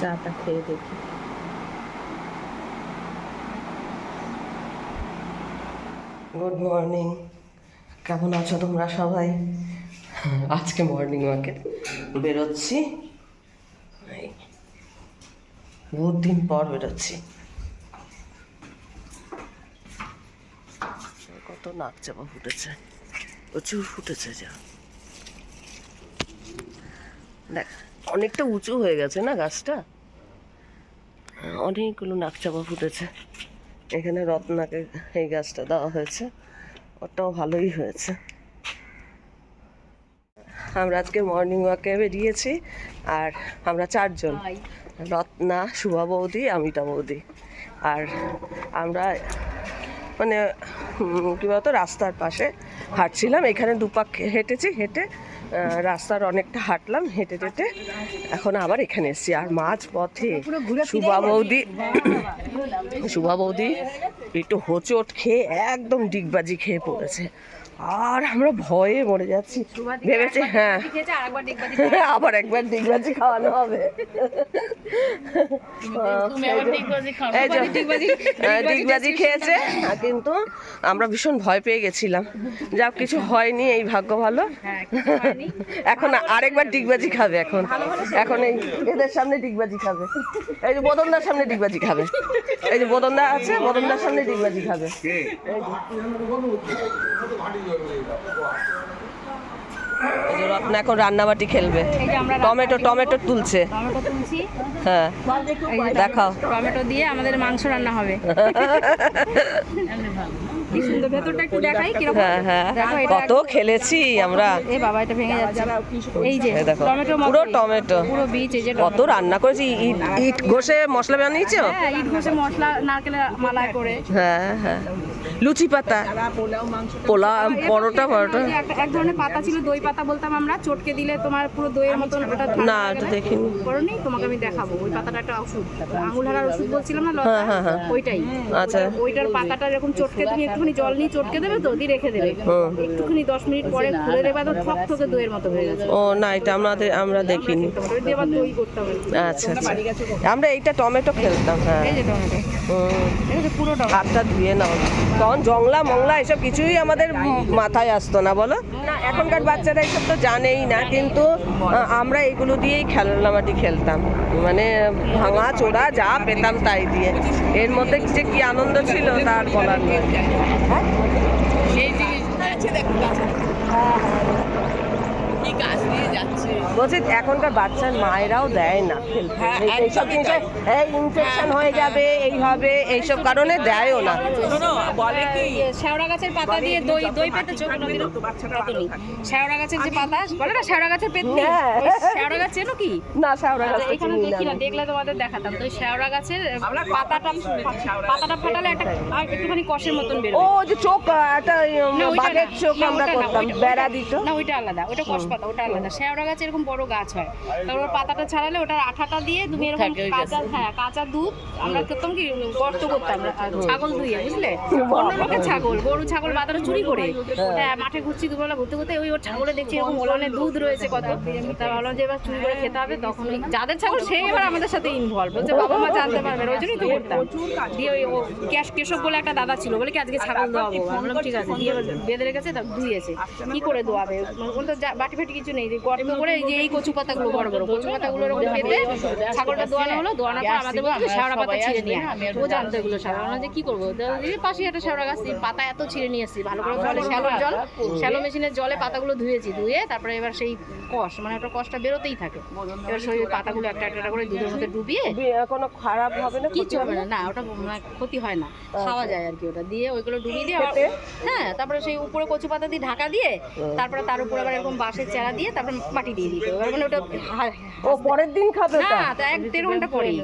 চাটা খেয়ে দেখি। গুড মর্নিং কেমন আছো তোমরা সবাই? আজকে মর্নিং ওয়াকে বেরোচ্ছি। বহুত দিন পর বেরোচ্ছি। কত নাক চাপা ফুটেছে। প্রচুর ফুটেছে যা। দেখ অনেকটা উঁচু হয়ে গেছে না গাছটা? হ্যাঁ, অনেকগুলো নাক চাপা ফুটেছে। এখানে রত্নাকে এই গাছটা দেওয়া হয়েছে। ওটাও ভালোই হয়েছে। আমরা আজকে মর্নিং ওয়াকে বেরিয়েছি আর আমরা চারজন। রত্না শুভা বৌদি অমিতা বৌদি। আর আমরা মানে কি বলতো রাস্তার পাশে হাঁটছিলাম। এখানে দুপাক হেঁটেছি হেঁটে রাস্তার অনেকটা হাঁটলাম হেঁটে হেঁটে এখন আবার এখানে এসছি। আর মাঝ পথে শুভা বৌদি শুভা বৌদি একটু হোঁচট খেয়ে একদম ডিগবাজি খেয়ে পড়েছে। আর আমরা ভয়ে মরে যাচ্ছি। ভেবেছি হ্যাঁ। আবার একবার ডিগবাজি খাওয়ানো হবে। এই যে, হ্যাঁ, ডিগবাজি খেয়েছে। আর কিন্তু আমরা ভীষণ ভয় পেয়ে গেছিলাম। যা কিছু হয়নি এই ভাগ্য ভালো। এখন আরেকবার ডিগবাজি খাবে এখন। এখন এই এদের সামনে ডিগবাজি খাবে। এই যে বদনদার সামনে ডিগবাজি খাবে। এই যে বদনদা আছে বদনদার সামনে ডিগবাজি খাবে। রত্না এখন রান্নাবাটি খেলবে। টমেটো টমেটো তুলছে। হ্যাঁ। দেখাও। টমেটো দিয়ে আমাদের মাংস রান্না হবে। হ্যাঁ হ্যাঁ। কত খেলেছি আমরা। পুরো টমেটো। কত রান্না করেছি। ইট ইট ঘষে মশলা বানিয়েছো? হ্যাঁ ইট ঘষে মশলা নারকেলের মালায় করে। হ্যাঁ হ্যাঁ। লুচি পাতা। পোলা পরোটা পরোটা। এক ধরনের পাতা ছিল দই পাতা বলতাম আমরা। চটকে দিলে তোমার পুরো দইয়ের মতন ওটা না এটা দেখিনি। করনি তোমাকে আমি দেখাবো। ওই পাতাটা একটা ওষুধ। আঙুল হারার ওষুধ বলছিলাম না হ্যাঁ, হ্যাঁ, হ্যাঁ। ওইটাই। আচ্ছা। ওইটার পাতাটা এরকম চটকে তুমি একটুখানি জল নিয়ে চটকে দেবে তো দিয়ে রেখে দেবে। একটুখানি দশ মিনিট পরে খুলে দেবে তো ঠক ঠকে দইয়ের মতো হয়ে গেছে ও না এটা আমাদের আমরা দেখিনি। আচ্ছা আচ্ছা। আমরা এইটা টমেটো খেলতাম হ্যাঁ। পুরো হাতটা ধুয়ে নাও। তখন জংলা মংলা এসব কিছুই আমাদের মাথায় আসতো না বলো? না এখনকার বাচ্চারা এসব তো জানেই না কিন্তু আমরা এগুলো দিয়েই খেলনামাটি খেলতাম। মানে ভাঙা চোরা যা পেতাম তাই দিয়ে। এর মধ্যে যে কি আনন্দ ছিল তার বলার নয়। হ্যাঁ? বলছি এখনকার বাচ্চার মায়েরাও দেয় না এইসব জিনিসে এই ইনফেকশন হয়ে যাবে এই হবে এইসব কারণে দেয়ও না। ইয়ে, শেওড়া গাছের পাতা দিয়ে দই দই পেতে চোখ শেওড়া গাছের যে পাতা বলে না শেওড়া গাছের হ্যাঁ। শেওড়া গাছ চেনো কি? না শাওরা আচ্ছা, গাছটা এখানে দেখি না দেখলে তোমাদের দেখাতাম। তো শেওড়া গাছের পাতাটা পাতাটা ফাটালে একটা একটুখানি কষের মতন ও যে চোখ একটা ওইটা বাঘের চোখ আমরা করতাম বেড়া দিত। না ওইটা আলাদা ওটা কষ পাতা ওটা আলাদা। শেওড়া গাছ এরকম বড় গাছ হয়। তারপর পাতাটা ছাড়ালে ওটার আঠাটা দিয়ে তুমি এরকম কাঁচা হ্যাঁ কাঁচা দুধ আমরা করতাম কি গর্ত করতাম ছাগল ধুয়ে বুঝলে? অন্য লোকের ছাগল গরু ছাগল বাজারে চুরি করে। হ্যাঁ। মাঠে ঘুরছি দুপুরবেলা ঘুরতে ঘুরতে ওই ওর ছাগলে দেখছি এরকম ওলানে দুধ রয়েছে কত। তা ভাবলাম যে এবার চুরি করে খেতে হবে তখন ওই যাদের ছাগল সেই এবার আমাদের সাথে ইনভলভ বলছে বাবা মা জানতে পারবে ওই জন্যই তো করতাম। দিয়ে ওই ক্যাশ কেশব বলে একটা দাদা ছিল বলে কি আজকে ছাগল দোয়াবো আমি বললাম ঠিক আছে। দিয়ে বেঁধে রেখেছে তা ধুয়েছে। কি করে দোয়াবে? তো বাটি ফাটি কিছু নেই। গর্ত করে এই যে এই কচু পাতাগুলো বড় বড় কচু পাতাগুলো এরকম পেতে ছাগলটা দোয়ানো হলো দোয়ানোর পর আমাদের বলতো শেওড়া পাতা ছিঁড়ে নিয়ে ও জানতো এগুলো আমরা যে কি করব? এই পাশে একটা শেওড়া গাছ পাতা এত ছিঁড়ে নিয়ে এসেছি ভালো করে জলে শ্যালোর জল শ্যালো মেশিনের জলে পাতাগুলো ধুয়েছি ধুয়ে তারপরে এবার সেই কষ মানে ওটা কষটা বেরোতেই থাকে। এবার সেই পাতাগুলো একটা একটা করে দুধের মধ্যে ডুবিয়ে কোনো খারাপ হবে না? কিছু হবে না না? ওটা মানে ক্ষতি হয় না খাওয়া যায় আর কি ওটা। দিয়ে ওইগুলো ডুবিয়ে দিয়ে হ্যাঁ তারপরে সেই উপরে কচু পাতা দিয়ে ঢাকা দিয়ে তারপরে তার উপরে আবার এরকম বাঁশের চারা দিয়ে তারপর মাটি দিয়ে দিতে। হবে। এবার মানে ওটা ও পরের দিন খাবে ওটা? হ্যাঁ তা এক দেড় ঘণ্টা পরেই।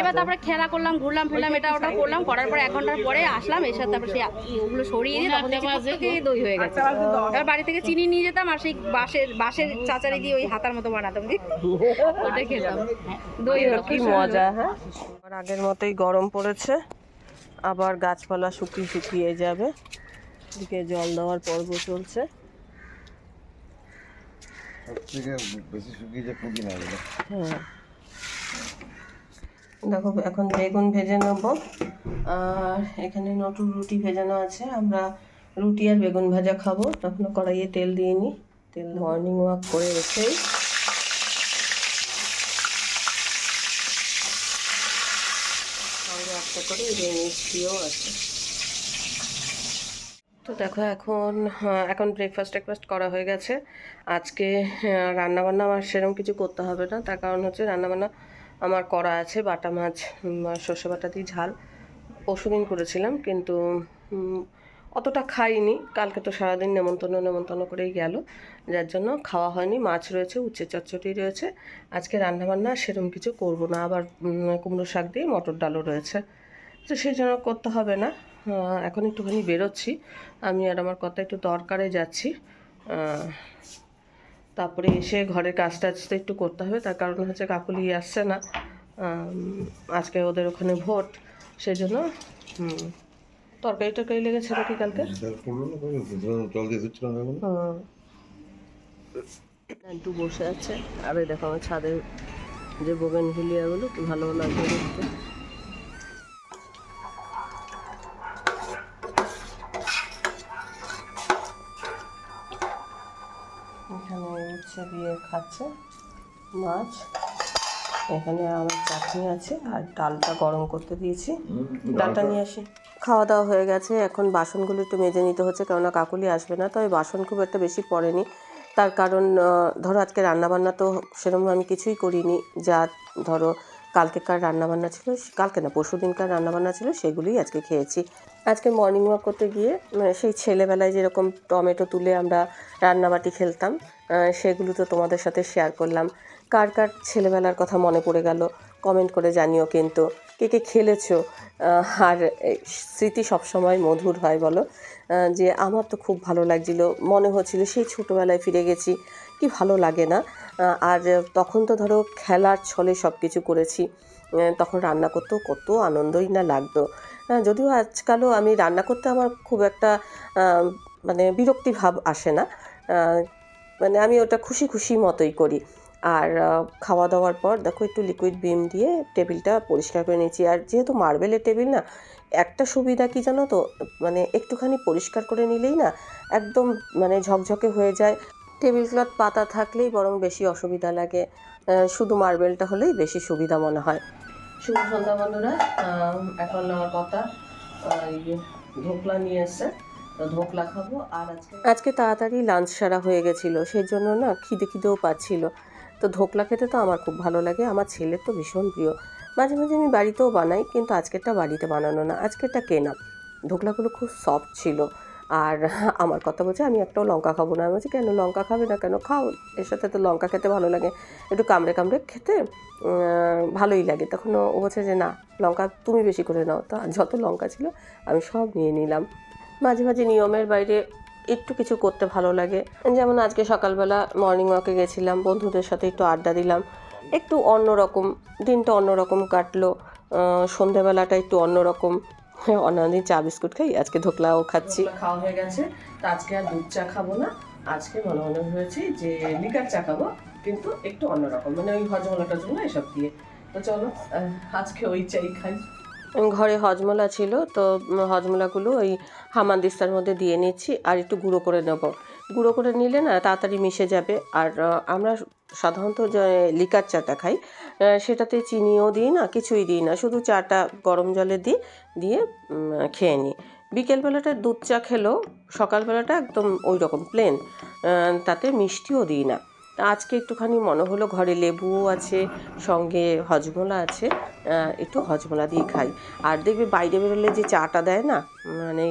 এবার তারপরে খেলা করলাম ঘুরলাম ফিরলাম এটা ওটা করলাম করার পর এক ঘণ্টার পরে আসলাম এসে তারপরে সেই ওগুলো সরিয়ে দিয়ে তখন দেখছি প্রত্যেকেই দই হয়ে গেছে। এবার বাড়ি থেকে চিনি নিয়ে যেতাম আর সেই বাঁশের বাঁশের চাচারি দিয়ে ওই হাতার মতো বানাতাম ওটা খেতাম। দই কি মজা হ্যাঁ? আর আগের মতোই গরম পড়েছে আবার গাছপালা শুকিয়ে শুকিয়ে যাবে। এদিকে জল দেওয়ার পর্ব চলছে। থেকে দেখো, এখন বেগুন ভেজে নেব। আর এখানে নটু রুটি ভেজানো আছে। আমরা রুটি আর বেগুন ভাজা খাব। তখন কড়াইয়ে তেল দিয়ে নিই তেল মর্নিং ওয়াক করে সঙ্গে একটা করে মিষ্টিও আছে। তো দেখো এখন হ্যাঁ, এখন ব্রেকফাস্ট টেকফাস্ট করা হয়ে গেছে। আজকে হ্যাঁ, রান্নাবান্না আমার সেরকম কিছু করতে হবে না। তার কারণ হচ্ছে রান্নাবান্না আমার করা আছে বাটা মাছ সর্ষে বাটা দিয়ে ঝাল। পরশুদিন করেছিলাম কিন্তু অতটা খাইনি। কালকে তো সারাদিন নেমন্তন্ন নেমন্তন্ন করেই গেল। যার জন্য খাওয়া হয়নি। মাছ রয়েছে উচ্ছে চচ্চটি রয়েছে। আজকে রান্নাবান্না সেরকম কিছু করব না। আবার কুমড়ো শাক দিয়ে মটর ডালও রয়েছে। তো সেই জন্য করতে হবে না। এখন একটুখানি বেরোচ্ছি। আমি আর আমার কথা একটু দরকারে যাচ্ছি। তারপরে এসে ঘরের কাজ টাজ তো একটু করতে হবে তার কারণ হচ্ছে কাকুলি আসছে না। আজকে ওদের ওখানে ভোট সেই জন্য তরকারি টরকারি লেগেছে নাকি কালকে? হুম। একটু বসে আছে। আর দেখো আমার ছাদের যে বোগেন কি ভালো লাগবে দেখতে। খাচ্ছে। মাছ। এখানে আমার চাটনি আছে আর ডালটা গরম করতে দিয়েছি। ডালটা নিয়ে আসি। খাওয়া দাওয়া হয়ে গেছে। এখন বাসনগুলো একটু মেজে নিতে হচ্ছে কেননা কাকুলি আসবে না তবে বাসন খুব একটা বেশি পড়েনি। তার কারণ ধরো আজকে রান্নাবান্না তো সেরকম আমি কিছুই করিনি। যা ধরো কালকেকার রান্নাবান্না ছিল কালকে না পরশু দিনকার রান্নাবান্না ছিল সেগুলোই আজকে খেয়েছি। আজকে মর্নিং ওয়াক করতে গিয়ে উম, সেই ছেলেবেলায় যেরকম টমেটো তুলে আমরা রান্নাবাটি খেলতাম সেগুলো তো তোমাদের সাথে শেয়ার করলাম। কার কার ছেলেবেলার কথা মনে পড়ে গেল কমেন্ট করে জানিও কিন্তু। কে কে খেলেছো? আর স্মৃতি সবসময় মধুর হয় বলো। যে আমার তো খুব ভালো লাগছিল, মনে হচ্ছিল সেই ছোটোবেলায় ফিরে গেছি, কি ভালো লাগে না? আর তখন তো ধরো খেলার ছলে সব কিছু করেছি তখন রান্না করতেও কত আনন্দই না লাগতো। যদিও আজকালও আমি রান্না করতে আমার খুব একটা মানে বিরক্তি ভাব আসে না। মানে আমি ওটা খুশি খুশি মতোই করি। আর খাওয়া দাওয়ার পর দেখো একটু লিকুইড বিম দিয়ে টেবিলটা পরিষ্কার করে নিয়েছি। আর যেহেতু মার্বেলের টেবিল না, একটা সুবিধা কি জানো তো? মানে একটুখানি পরিষ্কার করে নিলেই না একদম মানে ঝকঝকে হয়ে যায়। টেবিল ক্লথ পাতা থাকলেই বরং বেশি অসুবিধা লাগে। শুধু মার্বেলটা হলেই বেশি সুবিধা মনে হয়। শুভ সন্ধ্যা বন্ধুরা। এখন আমার কথা ধোকলা নিয়ে এসছে। আজকে তাড়াতাড়ি লাঞ্চ সারা হয়ে গেছিল সেই জন্য না খিদে খিদেও পাচ্ছিল। তো ধোকলা খেতে তো আমার খুব ভালো লাগে, আমার ছেলের তো ভীষণ প্রিয়। মাঝে মাঝে আমি বাড়িতেও বানাই, কিন্তু আজকেরটা বাড়িতে বানানো না, আজকেরটা কেনা ধোকলাগুলো খুব সফট ছিল। আর আমার কথা বলছে, আমি একটাও লঙ্কা খাব না। আমি বলছি, কেন লঙ্কা খাবে না কেন? খাও, এর সাথে তো লঙ্কা খেতে ভালো লাগে। একটু কামড়ে কামড়ে খেতে ভালোই লাগে। তখন ও বলছে যে, না, লঙ্কা তুমি বেশি করে নাও। তো যত লঙ্কা ছিল, আমি সব নিয়ে নিলাম। মাঝে মাঝে নিয়মের বাইরে একটু কিছু করতে ভালো লাগে। যেমন আজকে সকালবেলা মর্নিং ওয়াকে গেছিলাম বন্ধুদের সাথে একটু আড্ডা দিলাম। একটু অন্যরকম দিনটা অন্যরকম কাটলো। আহ, সন্ধেবেলাটা একটু অন্যরকম। অন্যদিন চা বিস্কুট খাই আজকে ধোকলাও খাচ্ছি। খাওয়া হয়ে গেছে। তো আজকে আর দুধ চা খাব না। আজকে মনে মনে হয়েছে যে লিকার চা খাব কিন্তু একটু অন্যরকম। মানে ওই হজমলাটার জন্য এসব দিয়ে। তো চলো আজকে ওই চাই খাই। ঘরে হজমলা ছিল, তো হজমলাগুলো ওই হামানদিস্তার মধ্যে দিয়ে নিচ্ছি আর একটু গুঁড়ো করে নেব। গুঁড়ো করে নিলে না তাড়াতাড়ি মিশে যাবে। আর আমরা সাধারণত যে লিকার চাটা খাই সেটাতে চিনিও দিই না, কিছুই দিই না। শুধু চাটা গরম জলে দিই দিয়ে খেয়ে নিই। বিকেলবেলাটা দুধ চা খেলেও সকালবেলাটা একদম ওই রকম প্লেন তাতে মিষ্টিও দিই না। তা আজকে একটুখানি মনে হলো ঘরে লেবুও আছে, সঙ্গে হজমলা আছে একটু হজমলা দিয়ে খাই। আর দেখবে বাইরে বেরোলে যে চাটা দেয় না মানে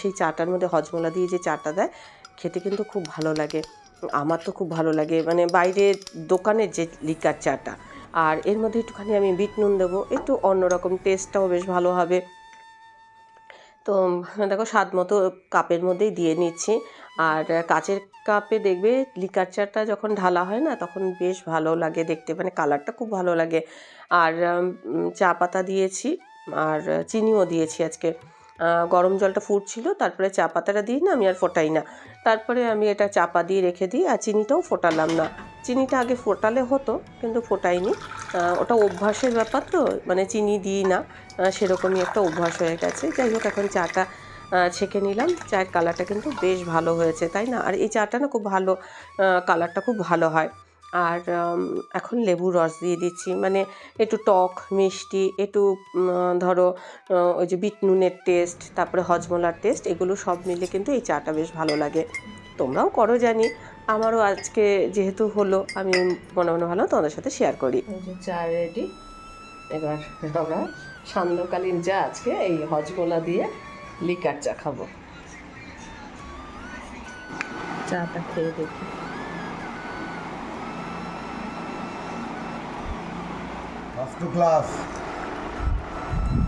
সেই চাটার মধ্যে হজমলা দিয়ে যে চাটা দেয়, খেতে কিন্তু খুব ভালো লাগে। আমার তো খুব ভালো লাগে। মানে বাইরে দোকানের যে লিকার চাটা, আর এর মধ্যে একটুখানি আমি বিট নুন দেবো, একটু অন্যরকম টেস্টটাও বেশ ভালো হবে। তো দেখো স্বাদ মতো কাপের মধ্যেই দিয়ে নিচ্ছি। আর কাচের কাপে দেখবে লিকার চাটা যখন ঢালা হয় না, তখন বেশ ভালো লাগে দেখতে। মানে কালারটা খুব ভালো লাগে। আর চা পাতা দিয়েছি আর চিনিও দিয়েছি আজকে। গরম জলটা ফুটছিল, তারপরে চা পাতাটা দিই না আমি আর ফোটাই না। তারপরে আমি এটা চাপা দিয়ে রেখে দিই, আর চিনিটাও ফোটালাম না। চিনিটা আগে ফোটালে হতো, কিন্তু ফোটাইনি। ওটা অভ্যাসের ব্যাপার তো মানে চিনি দিই না। সেরকমই একটা অভ্যাস হয়ে গেছে। যাই হোক, এখন চাটা ছেঁকে নিলাম। চায়ের কালারটা কিন্তু বেশ ভালো হয়েছে, তাই না? আর এই চাটা না খুব ভালো কালারটা খুব ভালো হয়। আর এখন লেবুর রস দিয়ে দিচ্ছি। মানে একটু টক, মিষ্টি, একটু ধরো ওই যে বিট নুনের টেস্ট তারপরে হজমলার টেস্ট এগুলো সব মিলে কিন্তু এই চাটা বেশ ভালো লাগে। তোমরাও করো, জানি। আমারও আজকে যেহেতু হলো, আমি মনে মনে ভালো তোমাদের সাথে শেয়ার করি। চা রেডি এবার সান্ধ্যকালীন চা আজকে এই হজগোলা দিয়ে লিকার চা খাব। চাটা খেয়ে দেখি। ফার্স্ট ক্লাস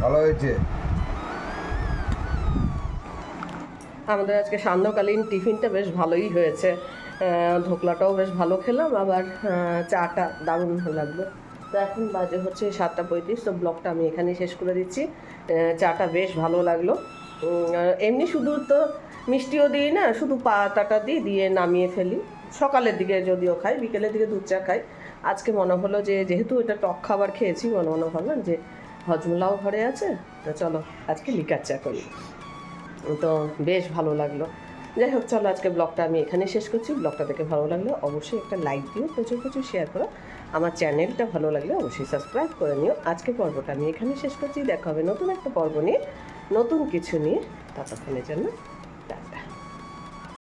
ভালো হয়েছে। আমাদের আজকে সান্ধ্যকালীন টিফিনটা বেশ ভালোই হয়েছে। আহ, ধোকলাটাও বেশ ভালো খেলাম আবার চাটা দারুণ ভালো লাগল। তো এখন বাজে হচ্ছে সাতটা পঁয়ত্রিশ, তো ব্লগটা আমি এখানেই শেষ করে দিচ্ছি। চাটা বেশ ভালো লাগল। এমনি শুধু তো মিষ্টিও দিই না, শুধু পাতাটা দিই, দিয়ে নামিয়ে ফেলি। সকালের দিকে যদিও খাই, বিকেলের দিকে দুধ চা খাই। আজকে মনে হলো যে, যেহেতু এটা টক খাবার খেয়েছি, মনে মনে ভাবলাম যে, হজমলাও ঘরে আছে, তো চলো আজকে লিকার চা করি। তো বেশ ভালো লাগল। যাই হোক, চলো আজকে ব্লগটা আমি এখানে শেষ করছি। ব্লগটা দেখে ভালো লাগল অবশ্যই একটা লাইক দিও, প্রচুর প্রচুর শেয়ার করো। আমার চ্যানেলটা ভালো লাগলে অবশ্যই সাবস্ক্রাইব করে নিও। আজকে পর্বটা আমি এখানে শেষ করছি। দেখা হবে নতুন একটা পর্ব নিয়ে, নতুন কিছু নিয়ে। ততক্ষণের জন্য